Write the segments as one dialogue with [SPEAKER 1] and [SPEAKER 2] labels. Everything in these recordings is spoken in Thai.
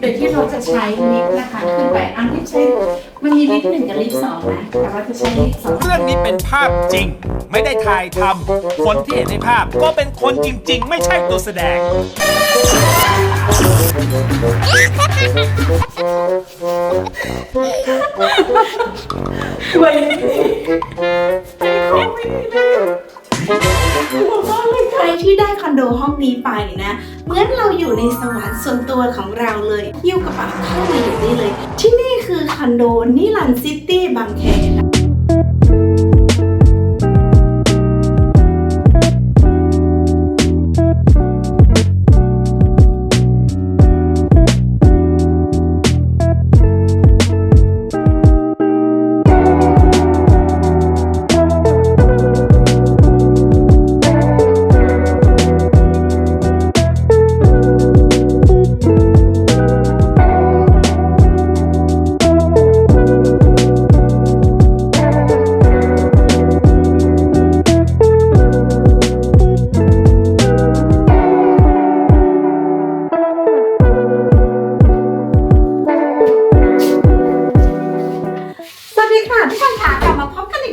[SPEAKER 1] โดยที่เราจะใช้ลิฟต์นะคะขึ้นไปอันที่ใช้มันมีลิฟต์หนึ่งกับลิฟต์สองนะแต่ว่าจะใช้ลิฟต์สอง
[SPEAKER 2] เรื่องนี้เป็นภาพจริง ไม่ได้ถ่ายทำคนที่เห็นในภาพก็เป็นคนจริง ๆ ไม่ใช่ตัวแสดง
[SPEAKER 1] ใครที่ได้คอนโดห้องนี้ไปนะ เหมือนเราอยู่ในสวรรค์ส่วนตัวของเราเลยยิ้วกระเป๋าเข้ามาอยู่นี่เลย ที่นี่คือคอนโดนิลันซิตี้บางแค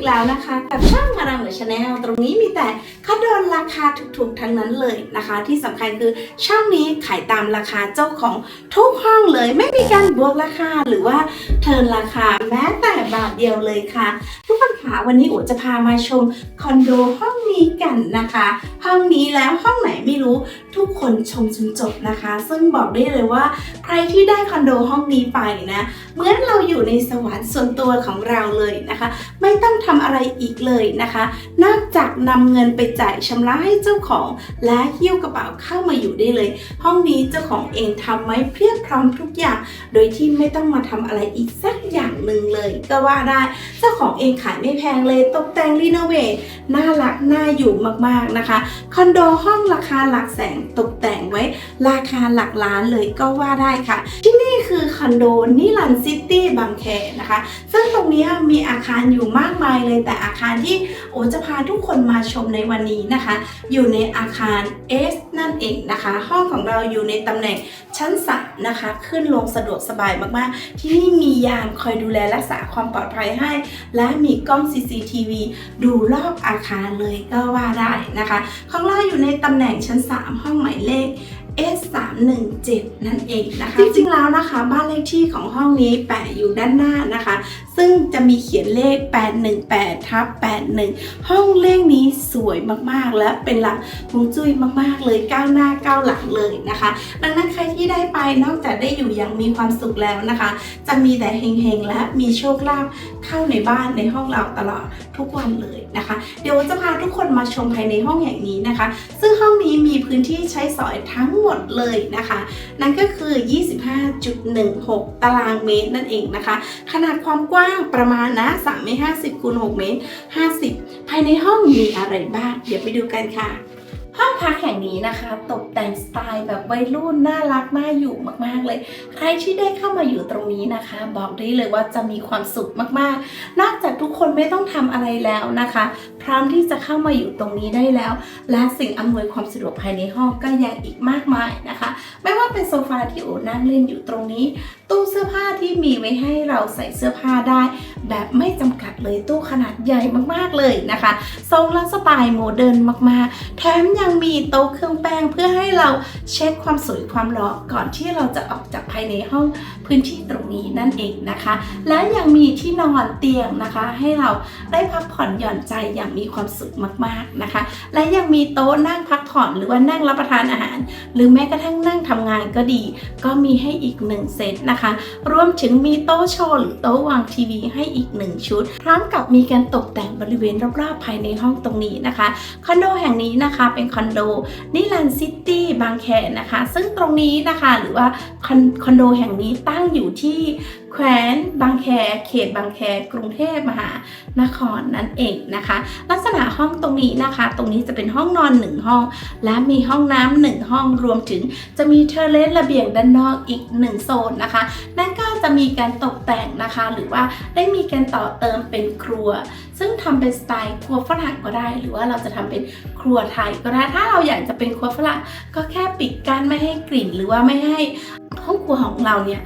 [SPEAKER 1] กแล้วนะคะกับช่องมาดามเหนือชาแนลตรงนี้มีแต่คอนราคาถูกๆทั้งนั้นเลยนะคะ ที่สำคัญคือช่องนี้ขายตามราคาเจ้าของทุกห้องเลย ไม่มีการบวกราคาหรือว่าเทิร์นราคาแม้แต่บาทเดียวเลยค่ะ ทุกคนคะวันนี้อูจะพามาชมคอนโดห้องนี้กันนะคะ ห้องนี้แล้วห้องไหนไม่รู้ ทุกคนชมจนจบนะคะ ซึ่งบอกได้เลยว่า ใครที่ได้คอนโดห้องนี้ไปนะ เหมือนเราอยู่ในสวรรค์ส่วนตัวของเราเลยนะคะ ไม่ต้องทำอะไรอีกเลยนะคะ นอกจากนำเงินไปจ่ายชำระให้เจ้าของ และหิ้วกระเป๋าเข้ามาอยู่ได้เลย ห้องนี้เจ้าของเองทำไว้เพียบพร้อมทุกอย่าง โดยที่ไม่ต้องมาทำอะไรอีกสักอย่างหนึ่งเลย ก็ว่าได้เจ้าของเองขายไม่แพงเลยตกแต่งรีโนเวทน่ารักน่าอยู่มากๆนะคะคอนโดห้องราคาหลักแสนตกแต่งไว้ ราคาหลักล้านเลยก็ว่าได้ค่ะ ที่นี่คือคอนโดนิลันซิตี้บางแคนะคะ ซึ่งตรงนี้มีอาคารอยู่มากมายเลย แต่อาคารที่โอจะพาทุกคนมาชมในวันนี้นะคะ อยู่ในอาคาร S นั่นเองนะคะ ห้องของเราอยู่ในตำแหน่งชั้นสามนะคะ ขึ้นลงสะดวกสบายมากๆ ที่นี่มียามคอยดูแลรักษาความปลอดภัยให้ และมีกล้อง CCTV ดูรอบอาคารเลยก็ว่าได้นะคะ ของเราอยู่ในตำแหน่งชั้น 3 ห้องหมายเลข S317 นั่นเองนะคะ จริงๆแล้วนะคะ บ้านเลขที่ของห้องนี้แปะอยู่ด้านหน้านะคะ ซึ่งจะมีเขียนเลข 818ทับ81 ห้องเลขนี้สวยมากๆ และเป็นหลักฮวงจุ้ยมากๆ เลยก้าวหน้าก้าวหลังเลยนะคะ ดังนั้นใครที่ได้ไปนอกจากได้อยู่อย่างมีความสุขแล้วนะคะ จะมีแต่เฮงๆและมีโชคลาภเข้าในบ้านในห้องเราตลอดทุกวันเลยนะคะ เดี๋ยวจะพาทุกคนมาชมภายในห้องแห่งนี้นะคะ ซึ่งห้องนี้มีพื้นที่ใช้สอยทั้งหมดเลยนะคะ นั่นก็คือ 25.16 ตารางเมตรนั่นเองนะคะ ขนาดความกว้างประมาณนะ3เมตร50คูณ6เมตร50 ภายในห้องมีอะไรบ้าง เดี๋ยวไปดูกันค่ะ ห้องพักแห่งนี้นะคะ ตกแต่งสไตล์แบบวัยรุ่นน่ารักน่าอยู่มากๆเลย ใครที่ได้เข้ามาอยู่ตรงนี้นะคะ บอกได้เลยว่าจะมีความสุขมากๆ นอกจากทุกคนไม่ต้องทำอะไรแล้วนะคะ พร้อมที่จะเข้ามาอยู่ตรงนี้ได้แล้ว และสิ่งอำนวยความสะดวกภายในห้องก็ยังอีกมากมายนะคะ ไม่ว่าเป็นโซฟาที่โอนั่งเล่นอยู่ตรงนี้ ตู้เสื้อผ้าที่มีไว้ให้เราใส่เสื้อผ้าได้ แบบไม่จำกัดเลยตู้ขนาดใหญ่มากๆเลยนะคะทรงและสไตล์โมเดิร์นมากๆ แถมยังมีโต๊ะเครื่องแป้งเพื่อให้เราเช็คความสวยความหล่อก่อนที่เราจะออกจากภายในห้องพื้นที่ตรงนี้นั่นเองนะคะ และยังมีที่นอนเตียงนะคะ ให้เราได้พักผ่อนหย่อนใจอย่างมีความสุขมากๆนะคะ และยังมีโต๊ะนั่งพักผ่อนหรือว่านั่งรับประทานอาหาร หรือแม้กระทั่งนั่งทำงานก็ดี ก็มีให้อีกหนึ่งเซตนะคะรวมถึงมีโต๊ะโชว์หรือโต๊ะวางทีวีให้อีกหนึ่งชุด พร้อมกับมีการตกแต่งบริเวณรอบๆภายในห้องตรงนี้นะคะ คอนโดแห่งนี้นะคะเป็นคอนโดนิลันซิตี้บางแคนะคะ ซึ่งตรงนี้นะคะหรือว่าคอนโดแห่งนี้ตั้งอยู่ที่ แขวนบางแค เขตบางแค กรุงเทพมหานครนั่นเองนะคะ ลักษณะห้องตรงนี้นะคะ ตรงนี้จะเป็นห้องนอนหนึ่งห้อง และมีห้องน้ำหนึ่งห้องรวมถึง จะมีเทเลสระเบียงด้านนอกอีกหนึ่งโซนนะคะ นั่นก็จะมีการตกแต่งนะคะ หรือว่าได้มีการต่อเติมเป็นครัว ซึ่งทำเป็นสไตล์ครัวฝรั่งก็ได้ หรือว่าเราจะทำเป็นครัวไทยก็ได้ถ้าเราอยากจะเป็นครัวฝรั่งก็แค่ปิดกั้นไม่ให้กลิ่นหรือว่าไม่ให้ ห้องครัวของเราเนี่ย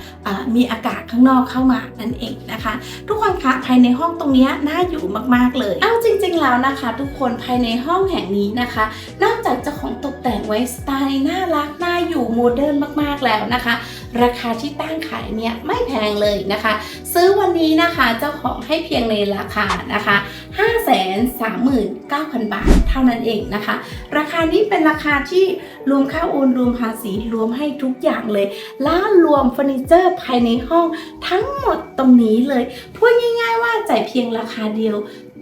[SPEAKER 1] มีอากาศข้างนอกเข้ามานั่นเองนะคะ ทุกคนคะภายในห้องตรงนี้น่าอยู่มากๆเลยเอาจริง ๆ แล้วนะคะ ทุกคนภายในห้องแห่งนี้นะคะ นอกจากจะของตกแต่งไว้สไตล์น่ารักน่าอยู่โมเดิร์นมากๆแล้วนะคะ ราคาที่ตั้งขายเนี่ยไม่แพงเลยนะคะ ซื้อวันนี้นะคะเจ้าของให้เพียงในราคานะคะ 539,000 บาทเท่านั้นเองนะคะ ราคานี้เป็นราคาที่รวมค่าโอนรวมภาษีรวมให้ทุกอย่างเลย แล้วรวมเฟอร์นิเจอร์ภายในห้องทั้งหมดตรงนี้เลย พูดง่าย ๆ ว่าจ่ายเพียงราคาเดียว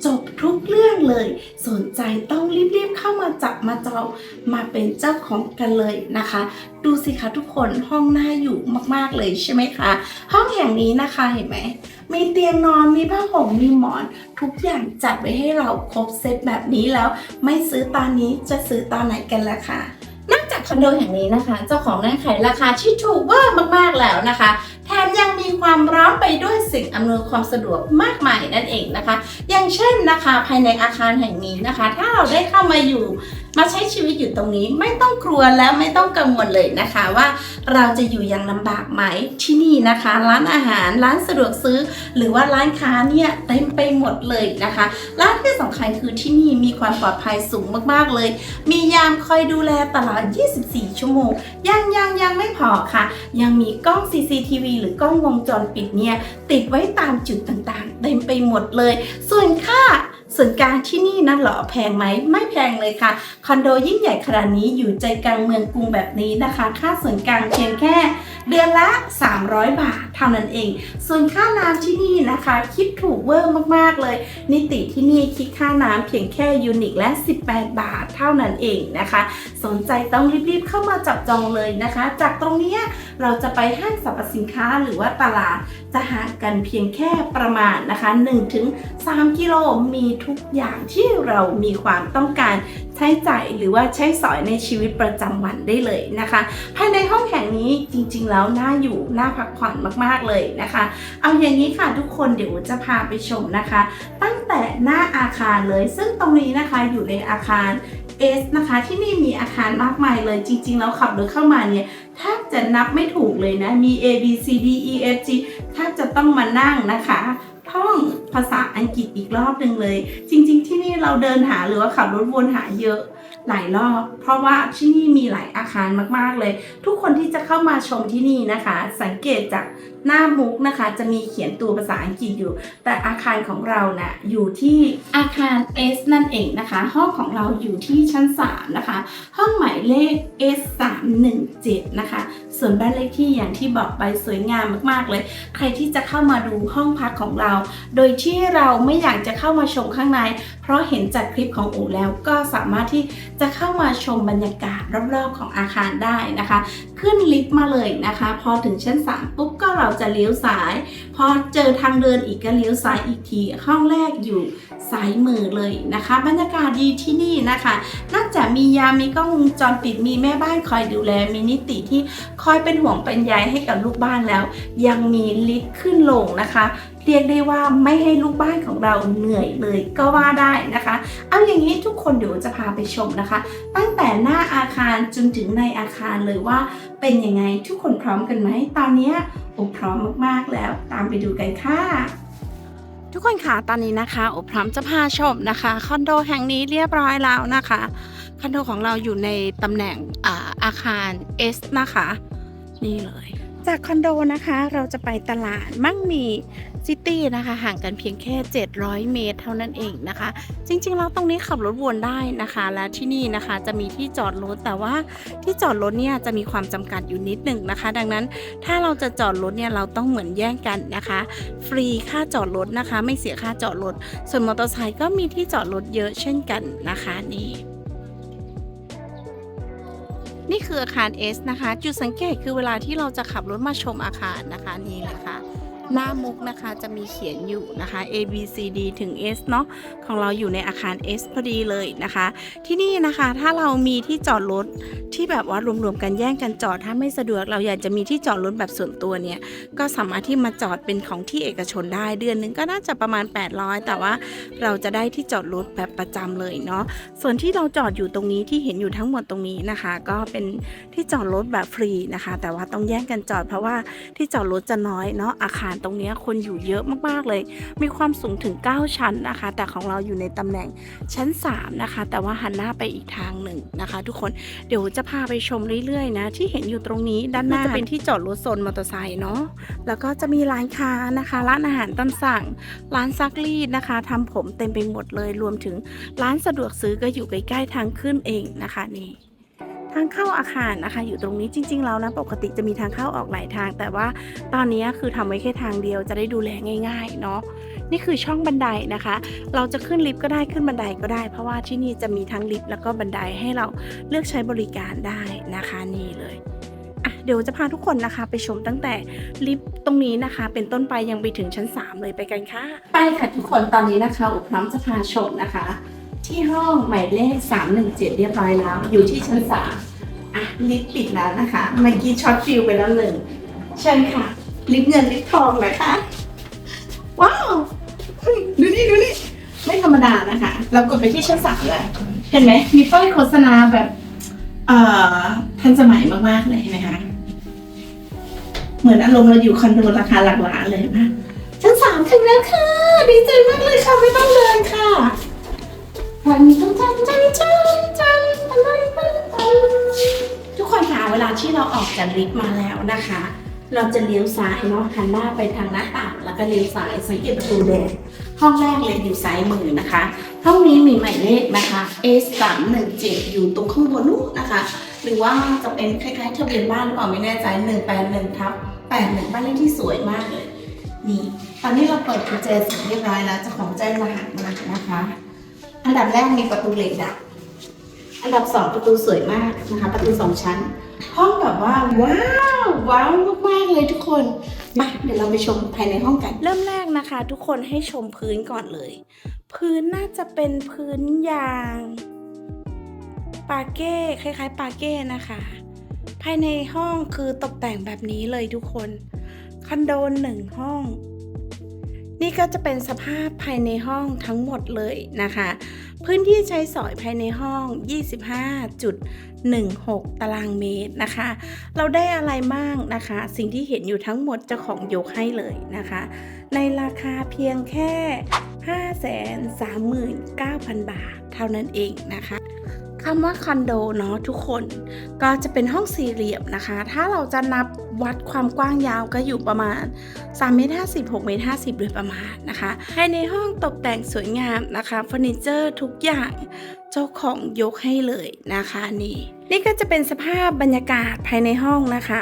[SPEAKER 1] จบทุกเรื่องเลย สนใจต้องรีบๆเข้ามาจับมาจองมาเป็นเจ้าของกันเลยนะคะ ดูสิคะทุกคนห้องน่าอยู่มากๆเลยใช่ไหมคะ ห้องแห่งนี้นะคะเห็นไหมมีเตียงนอนมีผ้าห่มมีหมอน ทุกอย่างจัดไว้ให้เราครบเซตแบบนี้แล้ว ไม่ซื้อตอนนี้จะซื้อตอนไหนกันล่ะคะนอกจากคอนโดแห่งนี้นะคะ เจ้าของนั่งขายราคาที่ถูกเวอร์มากๆแล้วนะคะ แถมยังมีความร้อนไปด้วยสิ่งอำนวยความสะดวกมากมายนั่นเองนะคะ อย่างเช่นนะคะ ภายในอาคารแห่งนี้นะคะ ถ้าเราได้เข้ามาอยู่ มาใช้ชีวิตอยู่ตรงนี้ไม่ต้องกลัวและไม่ต้องกังวลเลยนะคะว่าเราจะอยู่อย่างลำบากไหมที่นี่นะคะ ร้านอาหารร้านสะดวกซื้อ หรือว่าร้านค้าเนี่ยเต็มไปหมดเลยนะคะและที่สำคัญคือที่นี่มีความปลอดภัยสูงมากๆเลย มียามคอยดูแลตลอด 24 ชั่วโมง ยังยังยังไม่พอค่ะ ยังมีกล้อง CCTV หรือกล้องวงจรปิดเนี่ยติดไว้ตามจุดต่างๆ เต็มไปหมดเลย ส่วนค่า ส่วนกลางที่นี่นะเหรอแพงไหมไม่แพงเลยค่ะ คอนโดยิ่งใหญ่ขนาดนี้อยู่ใจกลางเมืองกรุงแบบนี้นะคะ ค่าส่วนกลางเพียงแค่ เดือนละ 300 บาทเท่านั้นเอง ส่วนค่าน้ำที่นี่นะคะ คิดถูกเวอร์มากๆเลย นิติที่นี่คิดค่าน้ำเพียงแค่ยูนิคและ 18 บาทเท่านั้นเองนะคะ สนใจต้องรีบๆเข้ามาจับจองเลยนะคะ จากตรงนี้เราจะไปห้างสรรพสินค้าหรือว่าตลาด จะห่างกันเพียงแค่ประมาณนะคะ 1-3 กิโลมีทุกอย่างที่เรามีความต้องการใช้จ่ายหรือว่าใช้สอยในชีวิตประจำวันได้เลยนะคะ ภายในห้องแห่งนี้จริงๆ แล้วน่าอยู่น่าพักผ่อนมากๆเลยนะคะ เอาอย่างนี้ค่ะทุกคนเดี๋ยวจะพาไปชมนะคะ ตั้งแต่หน้าอาคารเลย ซึ่งตรงนี้นะคะอยู่ในอาคาร S นะคะ ที่นี่มีอาคารมากมายเลยจริง ๆ แล้วขับรถเข้ามาเนี่ยแทบจะนับไม่ถูกเลยนะ มี A B C D E F G แทบจะต้องมานั่งนะคะท่องภาษาอังกฤษอีกรอบหนึ่งเลย จริง ๆ ที่นี่เราเดินหาหรือว่าขับรถวนหาเยอะ หลายรอบ เพราะว่าที่นี่มีหลายอาคารมากๆเลย ทุกคนที่จะเข้ามาชมที่นี่นะคะ สังเกตจากหน้ามุกนะคะ จะมีเขียนตัวภาษาอังกฤษอยู่ แต่อาคารของเรานะ่ะอยู่ที่อาคาร S นั่นเองนะคะ ห้องของเราอยู่ที่ชั้น 3 นะคะ ห้องหมายเลข S 3 1 7นะคะ ส่วนบ้านเลขที่อย่างที่บอกไปสวยงามมากๆเลย ใครที่จะเข้ามาดูห้องพักของเรา โดยที่เราไม่อยากจะเข้ามาชมข้างใน เพราะเห็นจากคลิปของอูแล้วก็สามารถที่จะเข้ามาชมบรรยากาศรอบๆของอาคารได้นะคะ ขึ้นลิฟต์มาเลยนะคะ พอถึงชั้น 3 ปุ๊บก็เราจะเลี้ยวซ้าย พอเจอทางเดินอีกก็เลี้ยวซ้ายอีกที ห้องแรกอยู่ซ้ายมือเลยนะคะ บรรยากาศดีที่นี่นะคะ นอกจากมียามีกล้องวงจรปิดมีแม่บ้านคอยดูแลมีนิติที่คอยเป็นห่วงเป็นใยให้กับลูกบ้านแล้ว ยังมีลิฟต์ขึ้นลงนะคะ เรียกได้ว่าไม่ให้ลูกบ้านของเราเหนื่อยเลยก็ว่าได้นะคะ เอาอย่างนี้ทุกคนเดี๋ยวจะพาไปชมนะคะ ตั้งแต่หน้าอาคารจนถึงในอาคารเลยว่า เป็นยังไงทุกคนพร้อมกันไหมตอนเนี้ยโอพร้อมมากๆแล้ว ตามไปดูกันค่ะทุกคนค่ะตอนนี้นะคะโอพร้อมจะพาชมนะคะคอนโดแห่งนี้เรียบร้อยแล้วนะคะคอนโดของเราอยู่ในตำแหน่งอาอาคาร S นะคะ นี่เลย จากคอนโดนะคะเราจะไปตลาดมั่งมี ซิตี้นะคะห่างกันเพียงแค่ 700 เมตร เท่านั้นเองนะคะ จริงๆแล้วตรงนี้ขับรถวนได้นะคะ และที่นี่นะคะจะมีที่จอดรถแต่ว่าที่จอดรถเนี่ยจะมีความจำกัดอยู่นิดหนึ่งนะคะ ดังนั้นถ้าเราจะจอดรถเนี่ยเราต้องเหมือนแย่งกันนะคะ ฟรีค่าจอดรถนะคะ ไม่เสียค่าจอดรถส่วนมอเตอร์ไซค์ก็มีที่จอดรถเยอะเช่นกันนะคะนี่นี่คืออาคาร S นะคะ จุดสังเกตคือเวลาที่เราจะขับรถมาชมอาคารนะคะนี่เลยค่ะ หน้ามุกนะคะจะมีเขียนอยู่นะคะ A B C D ถึง S เนาะของเราอยู่ในอาคาร S พอดีเลยนะคะ ที่นี่นะคะถ้าเรามีที่จอดรถที่แบบว่ารวมๆกันแย่งกันจอดถ้าไม่สะดวกเราอยากจะมีที่จอดรถแบบส่วนตัวเนี่ยก็สามารถที่มาจอดเป็นของที่เอกชนได้เดือนนึงก็น่าจะประมาณ 800 แต่ว่าเราจะได้ที่จอดรถแบบประจำเลยเนาะส่วนที่เราจอดอยู่ตรงนี้ที่เห็นอยู่ทั้งหมดตรงนี้นะคะ ก็เป็นที่จอดรถแบบฟรีนะคะ แต่ว่าต้องแย่งกันจอดเพราะว่าที่จอดรถจะน้อยเนาะอาคารตรงเนี้ยคนอยู่เยอะมากๆเลย มีความสูงถึง 9 ชั้นนะคะ แต่ของเราอยู่ในตำแหน่งชั้น 3 นะคะ แต่ว่าหันหน้าไปอีกทางหนึ่งนะคะ ทุกคนเดี๋ยวจะพาไปชมเรื่อยๆนะที่เห็นอยู่ตรงนี้ด้านหน้าจะเป็นที่จอดรถโซนมอเตอร์ไซค์เนาะแล้วก็จะมีร้านค้านะคะร้านอาหารตามสั่ง ร้านซักรีดนะคะทำผมเต็มไปหมดเลยรวมถึงร้านสะดวกซื้อก็อยู่ใกล้ๆทางขึ้นเองนะคะนี่ ทางเข้าอาคารนะคะ อยู่ตรงนี้จริง ๆ แล้วนะปกติจะมีทางเข้าออกหลายทาง แต่ว่าตอนนี้คือทำไว้แค่ทางเดียวจะได้ดูแลง่าย ๆ เนาะนี่คือช่องบันไดนะคะ เราจะขึ้นลิฟต์ก็ได้ขึ้นบันไดก็ได้ เพราะว่าที่นี่จะมีทั้งลิฟต์แล้วก็บันไดให้เราเลือกใช้บริการได้นะคะนี่เลยอะเดี๋ยวจะพาทุกคนนะคะ ไปชมตั้งแต่ลิฟต์ตรงนี้นะคะ เป็นต้นไปยังไปถึงชั้น 3 เลยไปกันค่ะ ไปค่ะทุกคนตอนนี้นะคะอุพร้อมจะพาชมนะคะ ที่ห้องหมายเลข 317 เรียบร้อยแล้ว อยู่ที่ชั้น3อะลิฟต์ปิดแล้วนะคะ เมื่อกี้ช็อตฟิลไปแล้วหนึ่งเชิญค่ะ ลิฟต์เงินลิฟต์ทองนะคะ ว้าวดูนี่ดูนี่ไม่ธรรมดานะคะ เรากดไปที่ชั้นสามเลย เห็นไหมมีป้ายโฆษณาแบบเอ่อทันสมัยมากๆเลยเห็นไหมคะเหมือนอารมณ์เราอยู่คอนโดราคาหลักล้านเลยนะชั้นสามถึงแล้วค่ะดีใจมากเลยค่ะไม่ต้องเดินค่ะ ทุกคนคะเวลาที่เราออกจากลิฟต์มาแล้วนะคะ เราจะเลี้ยวซ้ายเนาะหันหน้าไปทางหน้าต่างแล้วก็เลี้ยวซ้ายสังเกตประตูแดงห้องแรกเลยอยู่ซ้ายมือนะคะ ห้องนี้มีหมายเลขนะคะ A 3 1 7อยู่ตรงข้างบนนู้นนะคะ หรือว่าจะเป็นคล้ายๆทะเบียนบ้านหรือเปล่าไม่แน่ใจ 181ทับ81บ้านเลขที่สวยมากเลย นี่ ตอนนี้เราเปิดกุญแจเสร็จเรียบร้อยแล้วจะของแจ้งรหัสมานะคะ อันดับแรกมีประตูเหล็กดัดอันดับสองประตูสวยมากนะคะ ประตูสองชั้น ห้องแบบว่า ว้าวว้าวมากๆเลยทุกคนมาเดี๋ยวเราไปชมภายในห้องกัน เริ่มแรกนะคะ ทุกคนให้ชมพื้นก่อนเลย พื้นน่าจะเป็นพื้นยางปาเก้คล้ายๆปาเก้นะคะ ภายในห้องคือตกแต่งแบบนี้เลยทุกคนคอนโดหนึ่งห้อง นี่ก็จะเป็นสภาพภายในห้องทั้งหมดเลยนะคะ พื้นที่ใช้สอยภายในห้อง 25.16 ตารางเมตรนะคะ เราได้อะไรบ้างนะคะ สิ่งที่เห็นอยู่ทั้งหมดจ้าของยกให้เลยนะคะ ในราคาเพียงแค่ 539,000 บาทเท่านั้นเองนะคะ คำว่าคอนโดเนาะทุกคน ก็จะเป็นห้องสี่เหลี่ยมนะคะ ถ้าเราจะนับวัดความกว้างยาวก็อยู่ประมาณ3เมตร50 6เมตร50 โดยประมาณนะคะภายในห้องตกแต่งสวยงามนะคะเฟอร์นิเจอร์ทุกอย่างเจ้าของยกให้เลยนะคะนี่นี่ก็จะเป็นสภาพบรรยากาศภายในห้องนะคะ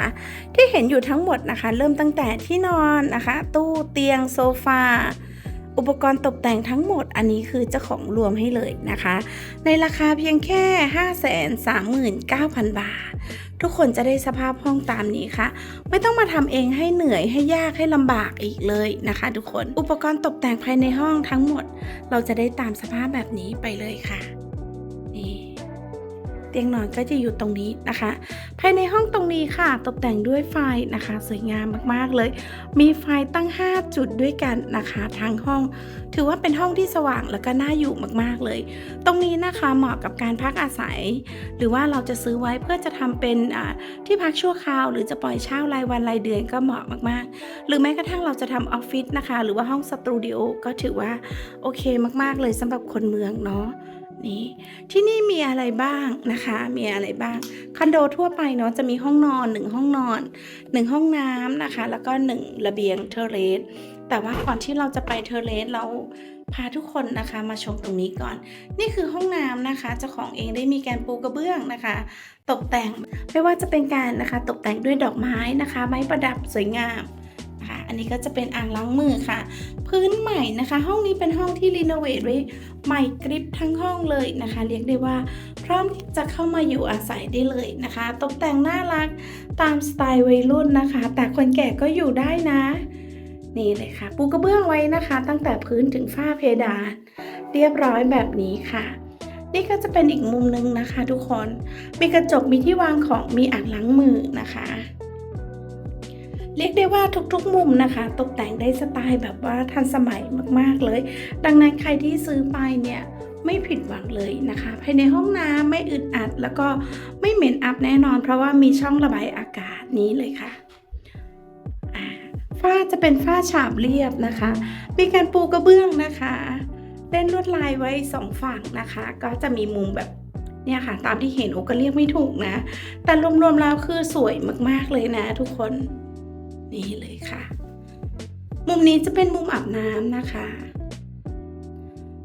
[SPEAKER 1] ที่เห็นอยู่ทั้งหมดนะคะ เริ่มตั้งแต่ที่นอนนะคะ ตู้เตียงโซฟา อุปกรณ์ตกแต่งทั้งหมดอันนี้คือเจ้าของรวมให้เลยนะคะ ในราคาเพียงแค่ 539,000 บาท ทุกคนจะได้สภาพห้องตามนี้ค่ะ ไม่ต้องมาทำเองให้เหนื่อยให้ยากให้ลำบากอีกเลยนะคะ ทุกคนอุปกรณ์ตกแต่งภายในห้องทั้งหมด เราจะได้ตามสภาพแบบนี้ไปเลยค่ะนี่เตียงนอนก็จะอยู่ตรงนี้นะคะ ภายในห้องตรงนี้ค่ะ ตกแต่งด้วยไฟนะคะ สวยงามมากๆเลย มีไฟตั้ง 5 จุดด้วยกันนะคะทั้งห้อง ถือว่าเป็นห้องที่สว่างแล้วก็น่าอยู่มากๆเลย ตรงนี้นะคะเหมาะกับการพักอาศัย หรือว่าเราจะซื้อไว้เพื่อจะทำเป็นที่พักชั่วคราว หรือจะปล่อยเช่ารายวันรายเดือนก็เหมาะมากๆ หรือแม้กระทั่งเราจะทำออฟฟิศนะคะ หรือว่าห้องสตูดิโอก็ถือว่าโอเคมากๆเลยสำหรับคนเมืองเนาะ นี่ที่นี่มีอะไรบ้างนะคะ มีอะไรบ้างคอนโดทั่วไปเนาะจะมีห้องนอนหนึ่งห้องนอนหนึ่งห้องน้ำนะคะ แล้วก็หนึ่งระเบียงเทอร์เรสแต่ว่าก่อนที่เราจะไปเทอร์เลสเราพาทุกคนนะคะมาชมตรงนี้ก่อน นี่คือห้องน้ำนะคะเจ้าของเองได้มีการปูกระเบื้องนะคะ ตกแต่งไม่ว่าจะเป็นการนะคะ ตกแต่งด้วยดอกไม้นะคะ ไม้ประดับสวยงาม คะอันนี้ก็จะเป็นอ่างล้างมือค่ะ พื้นใหม่นะคะ ห้องนี้เป็นห้องที่รีโนเวทไว้ใหม่กริบทั้งห้องเลยนะคะ เรียกได้ว่า พร้อมที่จะเข้ามาอยู่อาศัยได้เลยนะคะ ตกแต่งน่ารักตามสไตล์วัยรุ่นนะคะ แต่คนแก่ก็อยู่ได้นะ นี่เลยค่ะ ปูกระเบื้องไว้นะคะ ตั้งแต่พื้นถึงฝ้าเพดาน เรียบร้อยแบบนี้ค่ะนี่ก็จะเป็นอีกมุมหนึ่งนะคะทุกคน มีกระจก มีที่วางของ มีอ่างล้างมือนะคะ เรียกได้ว่าทุกๆมุมนะคะ ตกแต่งได้สไตล์แบบว่าทันสมัยมากๆเลย ดังนั้นใครที่ซื้อไปเนี่ยไม่ผิดหวังเลยนะคะ ภายในห้องน้ำไม่อึดอัด แล้วก็ไม่เหม็นอับแน่นอน เพราะว่ามีช่องระบายอากาศนี้เลยค่ะฝ้าจะเป็นฝ้าฉาบเรียบนะคะ มีการปูกระเบื้องนะคะเล่นลวดลายไว้สองฝั่งนะคะ ก็จะมีมุมแบบเนี่ยค่ะ ตามที่เห็นโอก็เรียกไม่ถูกนะ แต่รวมๆแล้วคือสวยมากๆเลยนะทุกคน นี่เลยค่ะ มุมนี้จะเป็นมุมอาบน้ำนะคะ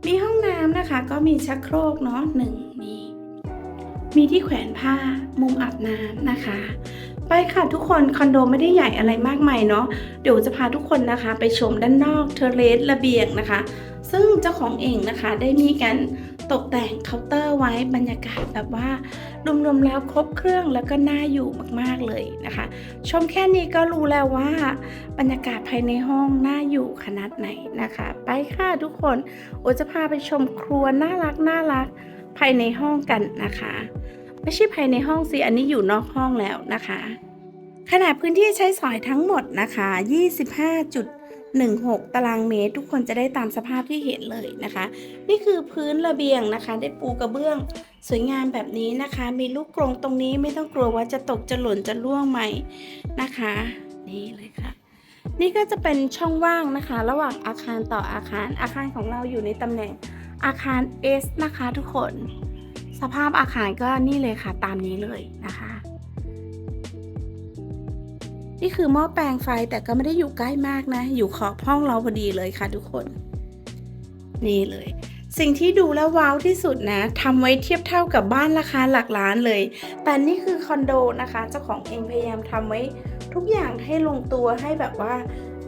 [SPEAKER 1] มีห้องน้ำนะคะ ก็มีชักโครกเนาะหนึ่งมีมีที่แขวนผ้ามุมอาบน้ำนะคะ ไปค่ะทุกคนคอนโดไม่ได้ใหญ่อะไรมากมายเนาะเดี๋ยวจะพาทุกคนนะคะ ไปชมด้านนอกเทเลสระเบียงนะคะ ซึ่งเจ้าของเองนะคะได้มีการตกแต่งเคาน์เตอร์ไว้บรรยากาศแบบว่า รวมๆแล้วครบเครื่องแล้วก็น่าอยู่มากๆเลยนะคะ ชมแค่นี้ก็รู้แล้วว่า บรรยากาศภายในห้องน่าอยู่ขนาดไหนนะคะ ไปค่ะทุกคนโอจะพาไปชมครัวน่ารักน่ารักภายในห้องกันนะคะ ไม่ใช่ภายในห้องสิอันนี้อยู่นอกห้องแล้วนะคะขนาดพื้นที่ใช้สอยทั้งหมดนะคะ 16 ตารางเมตร ทุกคนจะได้ตามสภาพที่เห็นเลยนะคะ นี่คือพื้นระเบียงนะคะ ได้ปูกระเบื้อง สวยงามแบบนี้นะคะ มีลูกกรงตรงนี้ไม่ต้องกลัวว่าจะตกจะหล่นจะร่วงไหมนะคะ นี่เลยค่ะ นี่ก็จะเป็นช่องว่างนะคะ ระหว่างอาคารต่ออาคารอาคารของเราอยู่ในตำแหน่งอาคาร S นะคะทุกคน สภาพอาคารก็นี่เลยค่ะตามนี้เลยนะคะ นี่คือหม้อแปลงไฟแต่ก็ไม่ได้อยู่ใกล้มากนะ อยู่ขอบห้องเราพอดีเลยค่ะทุกคน นี่เลย สิ่งที่ดูแล้วว้าวที่สุดนะทำไว้เทียบเท่ากับบ้านราคาหลักล้านเลย แต่นี่คือคอนโดนะคะเจ้าของเองพยายามทำไว้ทุกอย่างให้ลงตัวให้แบบว่า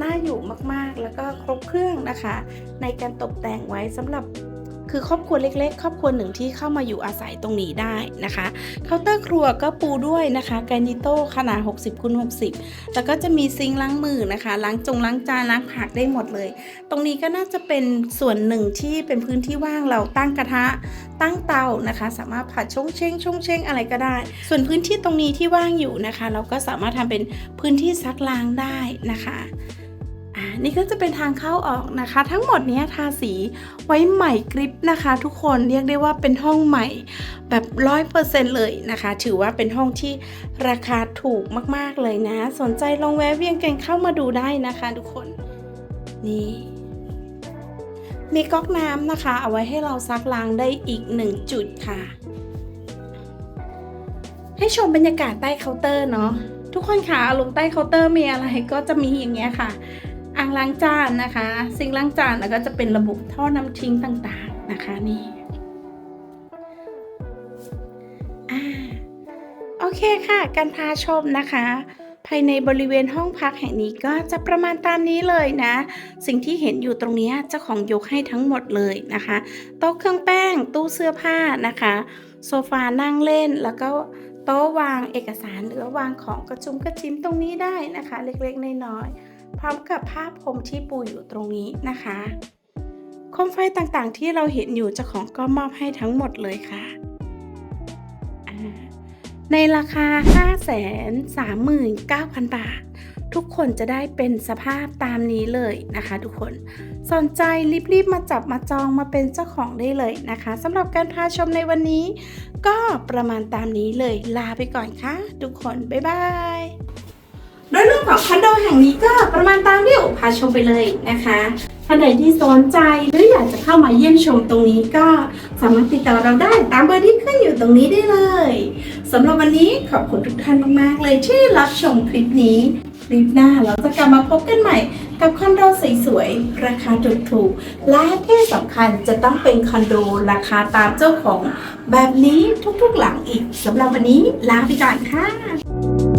[SPEAKER 1] น่าอยู่มากๆ แล้วก็ครบเครื่องนะคะ ในการตกแต่งไว้สำหรับ คือครอบครัวเล็ก ๆ ครอบครัวหนึ่งที่เข้ามาอยู่อาศัยตรงนี้ได้นะคะเคาน์เตอร์ครัวก็ปูด้วยนะคะแกรนิโต้ขนาด 60คูณ60 แล้วก็จะมีซิงล้างมือนะคะล้างจงล้างจานล้างผักได้หมดเลย ตรงนี้ก็น่าจะเป็นส่วนหนึ่งที่เป็นพื้นที่ว่างเราตั้งกระทะตั้งเตานะคะ สามารถผัดชงเชงชงเชงอะไรก็ได้ ส่วนพื้นที่ตรงนี้ที่ว่างอยู่นะคะ เราก็สามารถทำเป็นพื้นที่ซักล้างได้นะคะ นี่ก็จะเป็นทางเข้าออกนะคะ ทั้งหมดนี้ทาสีไว้ใหม่กริปนะคะ ทุกคนเรียกได้ว่าเป็นห้องใหม่แบบร้อยเปอร์เซ็นต์เลยนะคะ ถือว่าเป็นห้องที่ราคาถูกมากๆเลยนะ สนใจลองแวะเวียนกันเข้ามาดูได้นะคะ ทุกคน นี่มีก๊อกน้ำนะคะ เอาไว้ให้เราซักล้างได้อีกหนึ่งจุดค่ะ ให้ชมบรรยากาศใต้เคาน์เตอร์เนาะทุกคนค่ะลงใต้เคาน์เตอร์มีอะไรก็จะมีอย่างเงี้ยค่ะ อ่างล้างจานนะคะ ซิงล้างจานแล้วก็จะเป็นระบบท่อน้ำทิ้งต่างๆนะคะนี่อ่าโอเคค่ะ การพาชมนะคะ ภายในบริเวณห้องพักแห่งนี้ก็จะประมาณตามนี้เลยนะ สิ่งที่เห็นอยู่ตรงนี้เจ้าของยกให้ทั้งหมดเลยนะคะโต๊ะเครื่องแป้งตู้เสื้อผ้านะคะ โซฟานั่งเล่นแล้วก็โต๊ะวางเอกสารหรือวางของกระจุมกระจิมตรงนี้ได้นะคะ เล็กๆน้อยๆ พร้อมกับภาพพรมที่ปูอยู่ตรงนี้นะคะโคมไฟต่างๆ ที่เราเห็นอยู่เจ้าของก็มอบให้ทั้งหมดเลยค่ะอ่าในราคา 539,000 บาท ทุกคนจะได้เป็นสภาพตามนี้เลยนะคะทุกคน สนใจรีบๆ มาจับมาจองมาเป็นเจ้าของได้เลยนะคะสำหรับการพาชมในวันนี้ ก็ประมาณตามนี้เลยลาไปก่อนค่ะ ทุกคน บ๊ายบาย โดยเรื่องของคอนโดแห่งนี้ก็ประมาณตามที่อุพาชมไปเลยนะคะท่านใดที่สนใจหรืออยากจะเข้ามาเยี่ยมชมตรงนี้ก็สามารถติดต่อเราได้ตามเบอร์ที่ขึ้นอยู่ตรงนี้ได้เลยสำหรับวันนี้ขอบคุณทุกท่านมากๆ เลยที่รับชมคลิปนี้คลิปหน้าเราจะกลับมาพบกันใหม่ กับคอนโดสวยๆราคาถูกๆและที่สำคัญจะต้องเป็นคอนโดราคาตามเจ้าของแบบนี้ทุกๆหลังอีกสำหรับวันนี้ลาไปก่อนค่ะ